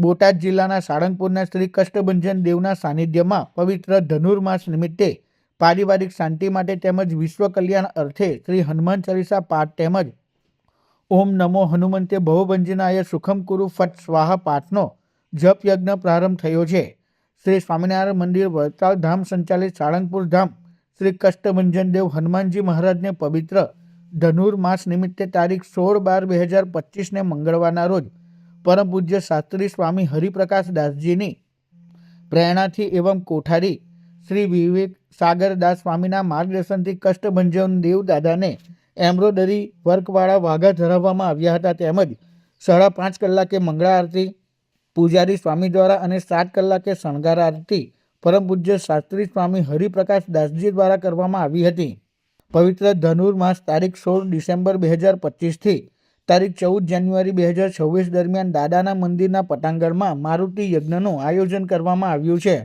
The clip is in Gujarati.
બોટાદ જિલ્લાના સાળંગપુરના શ્રી કષ્ટભંજન દેવના સાનિધ્યમાં પવિત્ર ધનુર્માસ નિમિત્તે પારિવારિક શાંતિ માટે તેમજ વિશ્વ કલ્યાણ અર્થે શ્રી હનુમાન ચાલીસા પાઠ તેમજ ઓમ નમો હનુમંતે ભવભંજનાય સુખમ કુરુ ફટ સ્વાહા પાઠનો જપ યજ્ઞ પ્રારંભ થયો છે. શ્રી સ્વામિનારાયણ મંદિર વડતાલ ધામ સંચાલિત સાળંગપુર ધામ શ્રી કષ્ટભંજન દેવ હનુમાનજી મહારાજને પવિત્ર ધનુર્માસ નિમિત્તે તારીખ સોળ બાર બે હજાર પચીસને મંગળવારના રોજ પરમ પૂજ્ય શાસ્ત્રી સ્વામી હરિપ્રકાશ દાસજીની પ્રેરણાથી એવં કોઠારી શ્રી વિવેક સાગર દાસ સ્વામીના માર્ગદર્શનથી કષ્ટભંજન દેવ દાદાને એમ્બ્રોડરી વર્કવાળા વાઘા ધરાવવામાં આવ્યા હતા તેમજ સાડા પાંચ કલાકે મંગળા આરતી, પૂજારી સ્વામી દ્વારા અને સાત કલાકે શણગાર આરતી પરમ પૂજ્ય શાસ્ત્રી સ્વામી હરિપ્રકાશ દાસજી દ્વારા કરવામાં આવી હતી. પવિત્ર ધનુર્માસ તારીખ સોળ ડિસેમ્બર બે હજાર પચીસથી તારીખ ચૌદ જાન્યુઆરી બે હજાર છવ્વીસ દરમિયાન દાદાના મંદિરના પટાંગણમાં મારુતિ યજ્ઞનું આયોજન કરવામાં આવ્યું છે.